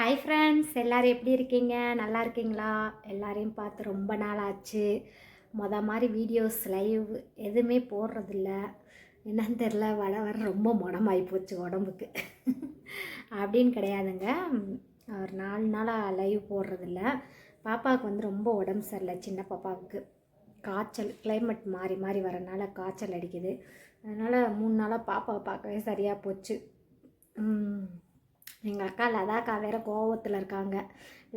Hi friends எல்லோரும் எப்படி இருக்கீங்க? நல்லா இருக்கீங்களா? எல்லாரையும் பார்த்து ரொம்ப நாள் ஆச்சு மொதல் மாதிரி வீடியோஸ் லைவ் எதுவுமே போடுறதில்ல. என்னன்னு தெரில வர வர ரொம்ப முடமாகி போச்சு உடம்புக்கு. அப்படின்னு கிடையாதுங்க. ஒரு நாலு நாளாக லைவ் போடுறதில்ல. பாப்பாவுக்கு வந்து ரொம்ப உடம்பு சரியில்லை சின்ன பாப்பாவுக்கு. காய்ச்சல் கிளைமேட் மாறி மாறி வரனால காய்ச்சல் அடிக்குது. அதனால் மூணு நாளாக பாப்பாவை பார்க்கவே சரியாக போச்சு. எங்கள் அக்கா லதாக்கா வேறு கோவத்தில் இருக்காங்க.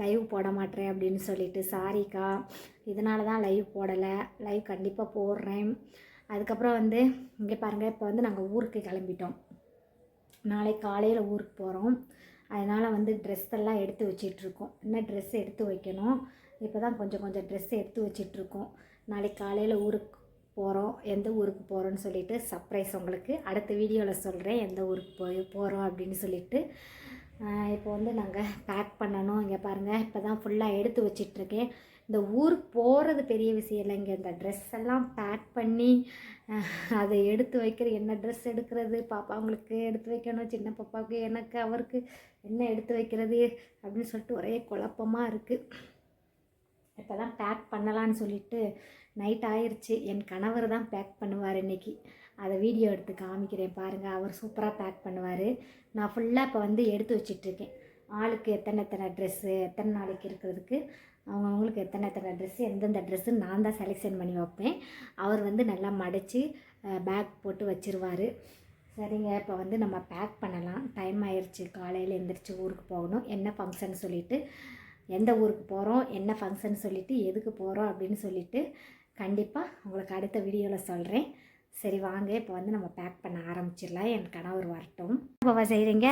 லைவ் போட மாட்டேன் அப்படின்னு சொல்லிட்டு சாரிக்கா. இதனால தான் லைவ் போடலை. லைவ் கண்டிப்பாக போடுறேன். அதுக்கப்புறம் வந்து இங்கே பாருங்கள் இப்போ வந்து நாங்கள் ஊருக்கு கிளம்பிட்டோம். நாளை காலையில் ஊருக்கு போகிறோம் அதனால் வந்து ட்ரெஸ் எல்லாம் எடுத்து வச்சிட்ருக்கோம். இன்னும் ட்ரெஸ் எடுத்து வைக்கணும்? இப்போ தான் கொஞ்சம் கொஞ்சம் ட்ரெஸ் எடுத்து வச்சிட்ருக்கோம். நாளைக்கு காலையில் ஊருக்கு போகிறோம் எந்த ஊருக்கு போகிறோன்னு சொல்லிட்டு சர்ப்ரைஸ் உங்களுக்கு அடுத்த வீடியோவில் சொல்கிறேன் எந்த ஊருக்கு போய் போகிறோம் அப்படின்னு சொல்லிட்டு இப்போ வந்து நாங்கள் பேக் பண்ணணும். இங்கே பாருங்கள் இப்போ தான் ஃபுல்லாக எடுத்து வச்சிட்ருக்கேன். இந்த ஊருக்கு போகிறது பெரிய விஷயம் இல்லை. இங்கே இந்த ட்ரெஸ் எல்லாம் பேக் பண்ணி அதை எடுத்து வைக்கிற என்ன ட்ரெஸ் எடுக்கிறது பாப்பாங்களுக்கு எடுத்து வைக்கணும் சின்ன பாப்பாவுக்கு எனக்கு அவருக்கு என்ன எடுத்து வைக்கிறது அப்படின்னு சொல்லிட்டு ஒரே குழப்பமாக இருக்குது இப்போ தான் பேக் பண்ணலான்னு சொல்லிட்டு நைட் ஆயிடுச்சு என் கணவர் தான் பேக் பண்ணுவார் இன்னைக்கு. அதை வீடியோ எடுத்து காமிக்கிறேன் பாருங்கள் அவர் சூப்பராக பேக் பண்ணுவார். நான் ஃபுல்லாக இப்போ வந்து எடுத்து வச்சிட்ருக்கேன் ஆளுக்கு எத்தனை எத்தனை ட்ரெஸ்ஸு எத்தனை நாளைக்கு இருக்கிறதுக்கு அவங்கவுங்களுக்கு எத்தனை எத்தனை ட்ரெஸ்ஸு எந்தெந்த ட்ரெஸ்ஸு நான் தான் செலெக்ஷன் பண்ணி வைப்பேன். அவர் வந்து நல்லா மடித்து பேக் போட்டு வச்சிருவார். சரிங்க. இப்போ வந்து நம்ம பேக் பண்ணலாம். டைம் ஆயிடுச்சு காலையில் எழுந்திரிச்சு ஊருக்கு போகணும். என்ன ஃபங்க்ஷன் சொல்லிட்டு எந்த ஊருக்கு போகிறோம் என்ன ஃபங்க்ஷன் சொல்லிட்டு எதுக்கு போகிறோம் அப்படின்னு சொல்லிட்டு கண்டிப்பாக உங்களுக்கு அடுத்த வீடியோவில் சொல்கிறேன் சரி வாங்க. இப்போ வந்து நம்ம பேக் பண்ண ஆரம்பிச்சிடலாம். என் கணவர் வரட்டும். பாப்பா செய்கிறீங்க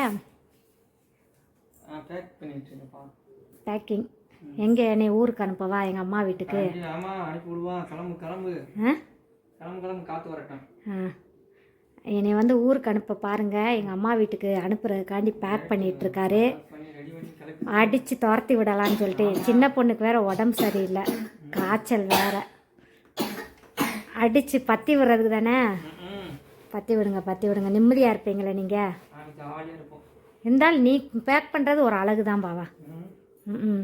பேக்கிங் எங்கே என்னை ஊருக்கு அனுப்பவா? எங்கள் அம்மா வீட்டுக்கு? என்னை வந்து ஊருக்கு அனுப்ப பாருங்கள் எங்கள் அம்மா வீட்டுக்கு அனுப்புறதுக்காண்டி பேக் பண்ணிட்டு இருக்காரு பேக் பண்ணி ரெடி பண்ணி கிளப்பி அடித்து துரத்தி விடலான்னு சொல்லிட்டு சின்ன பொண்ணுக்கு வேற உடம்பு சரியில்லை. காய்ச்சல் வேற. அடித்து பற்றி விடுறதுக்கு தானே? பற்றி விடுங்க பற்றி விடுங்க. நிம்மதியாக இருப்பீங்களே நீங்கள் இருந்தாலும் நீ பேக் பண்ணுறது ஒரு அழகு தான் பாவா. ம் ம்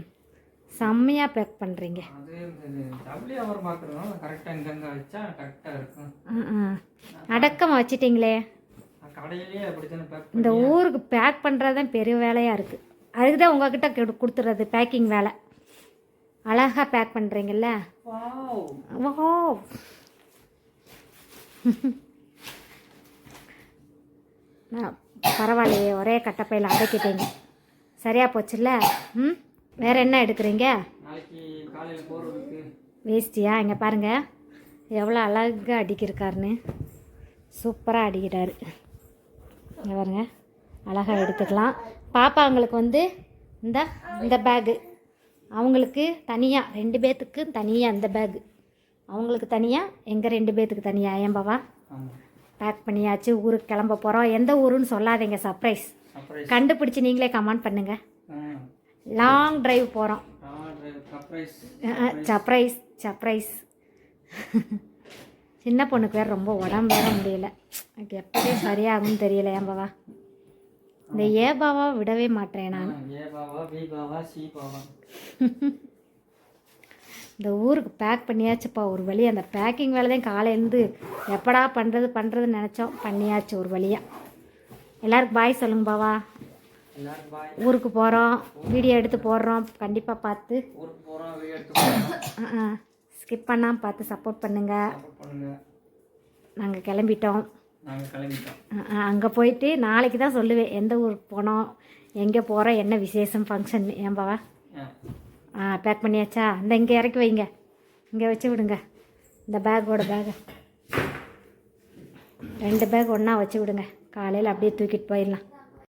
செம்மையாக பேக் பண்ணுறீங்க அடக்கமாக வச்சிட்டிங்களே. இந்த ஊருக்கு பேக் பண்ணுறது தான் பெரிய வேலையாக இருக்குது அதுக்கு தான் உங்ககிட்ட கெடு- கொடுத்துறது பேக்கிங் வேலை. அழகாக பேக் பண்ணுறீங்கல்ல ஓ பரவாயில்லையே ஒரே கட்டப்பையில் அடைக்கிட்டீங்க. சரியாக போச்சுல்ல? ம்? வேறு என்ன எடுக்கிறீங்க? வேஸ்டியா இங்கே பாருங்கள் எவ்வளோ அழகாக அடிக்கிருக்காருன்னு. சூப்பராக அடிக்கிறாரு. இங்கே பாருங்க. அழகாக எடுத்துக்கலாம். பாப்பா அவங்களுக்கு வந்து இந்த இந்த பேகு அவங்களுக்கு தனியாக ரெண்டு பேர்த்துக்கு தனியாக இந்த பேகு அவங்களுக்கு தனியாக எங்கள் ரெண்டு பேர்த்துக்கு தனியாக ஏன் பாவா? பேக் பண்ணியாச்சு ஊருக்கு கிளம்ப போகிறோம் எந்த ஊருன்னு சொல்லாதீங்க சர்ப்ரைஸ் கண்டுபிடிச்சி நீங்களே கமெண்ட் பண்ணுங்கள் லாங் டிரைவ் போகிறோம் சர்ப்ரைஸ் சர்ப்ரைஸ் சின்ன பொண்ணுக்கு வேறு ரொம்ப உடம்பு வேற முடியல. எனக்கு எப்படி சரியாகும்னு தெரியல ஏன் பாவா? இந்த ஏ பாவா விடவே மாட்டேன் நான். இந்த ஊருக்கு பேக் பண்ணியாச்சுப்பா ஒரு வழி. அந்த பேக்கிங் வேலை தான் காலையிலேருந்து எப்படா பண்ணுறது பண்ணுறதுன்னு நினச்சோம். பண்ணியாச்சு ஒரு வழியாக எல்லாருக்கும் பாய் சொல்லுங்க பாவா. ஊருக்கு போகிறோம் வீடியோ எடுத்து போடுறோம். கண்டிப்பாக பார்த்து. ஸ்கிப் பண்ணாமல் பார்த்து சப்போர்ட் பண்ணுங்கள் நாங்கள் கிளம்பிட்டோம். அங்கே போயிட்டு நாளைக்கு தான் சொல்லுவேன். எந்த ஊருக்கு போனோம் எங்கே போகிறோம் என்ன விசேஷம் ஃபங்க்ஷன் ஏன் பாவா? ஆ. பேக் பண்ணியாச்சா? இந்த இங்கே இறக்கி வைங்க. இங்கே வச்சு விடுங்க. இந்த பேக்கோட பேக்கை ரெண்டு பேக் ஒன்றா வச்சு விடுங்க. காலையில் அப்படியே தூக்கிட்டு போயிடலாம்.